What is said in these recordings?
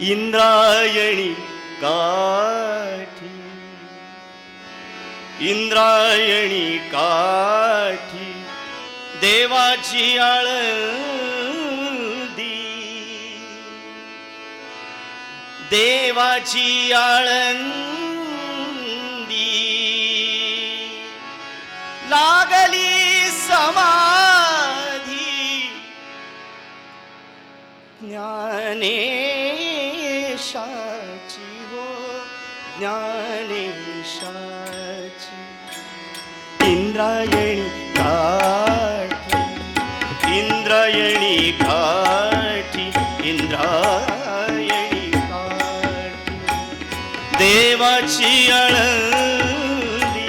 இந்திராயணி காட்டி. இந்திராயணி காட்டி தேவாச்சி அழந்தி தேவாச்சி அழந்தி. நாகலி சமாதி. ஞானே ज्ञानेशाची. इंद्रायणी काठी इंद्रायणी काठी इंद्रायणी काठी देवाची आळंदी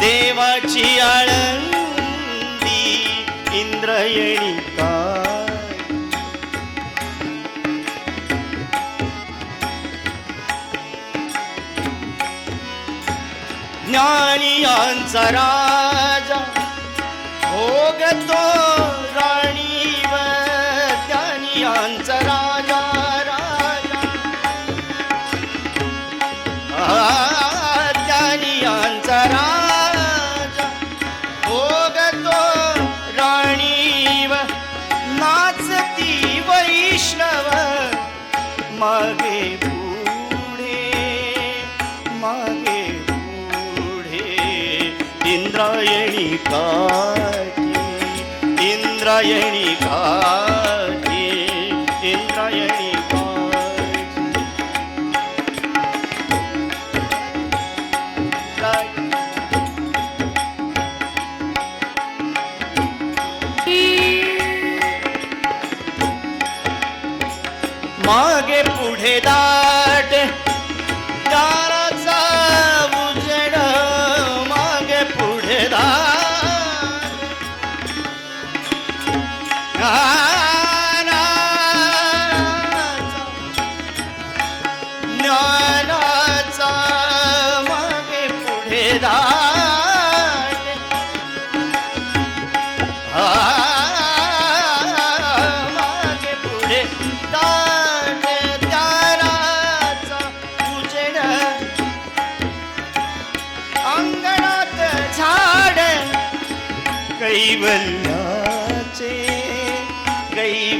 देवाची आळंदी इंद्रायणी ज्ञानियांचा राजा. भोगतो इंद्रायणी काजी इंद्रायणी काजी इंद्रायणी मागे पुढे दा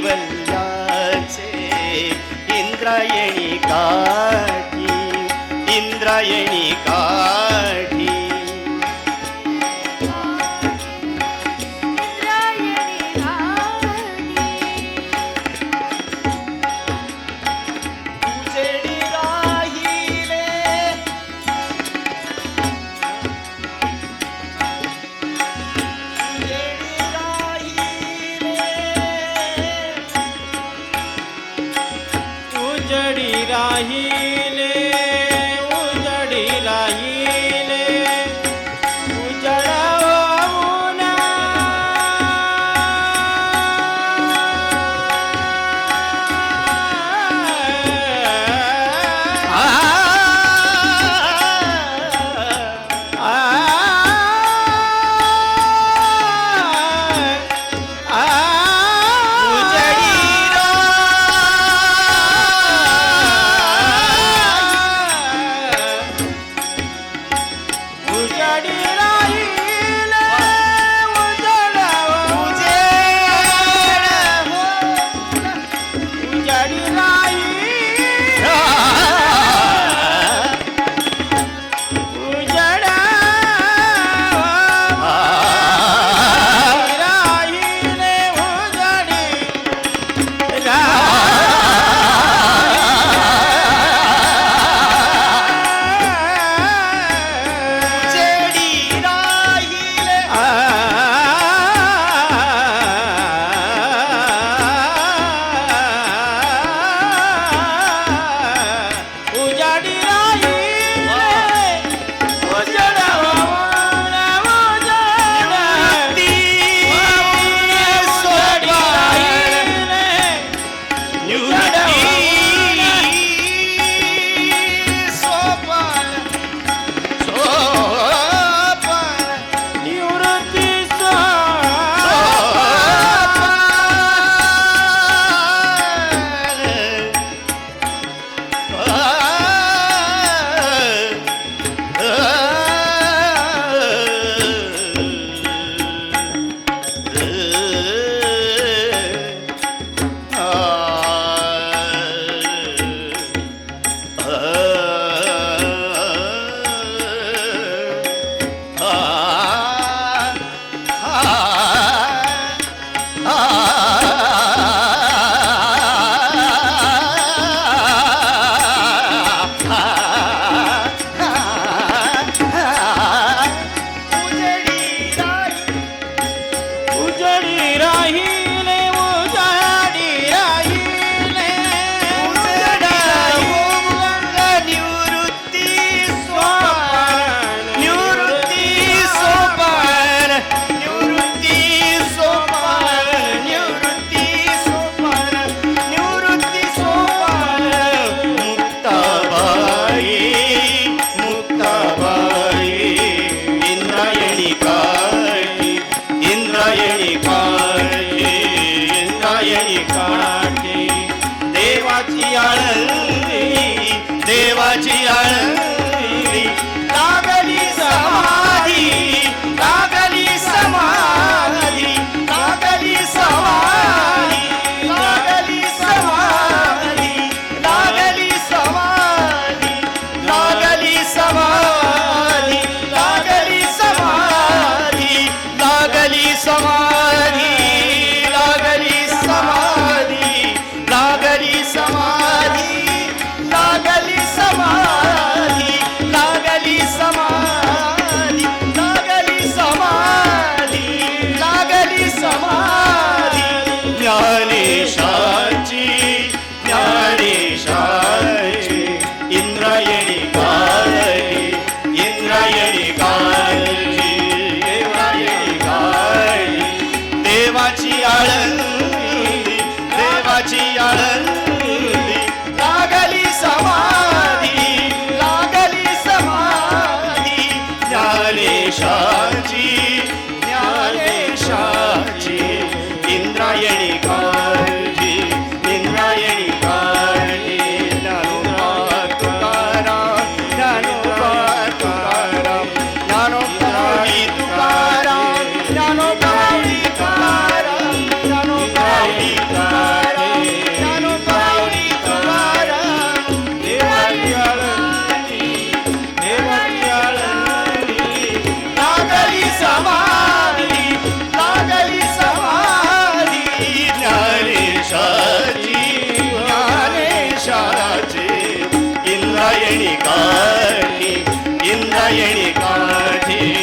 வந்தாச்சே இந்திராயணி காட்டி இந்திராயணி 你 इंद्रायणी काठी देवाची आळंदी देवाची आळंदी. काठी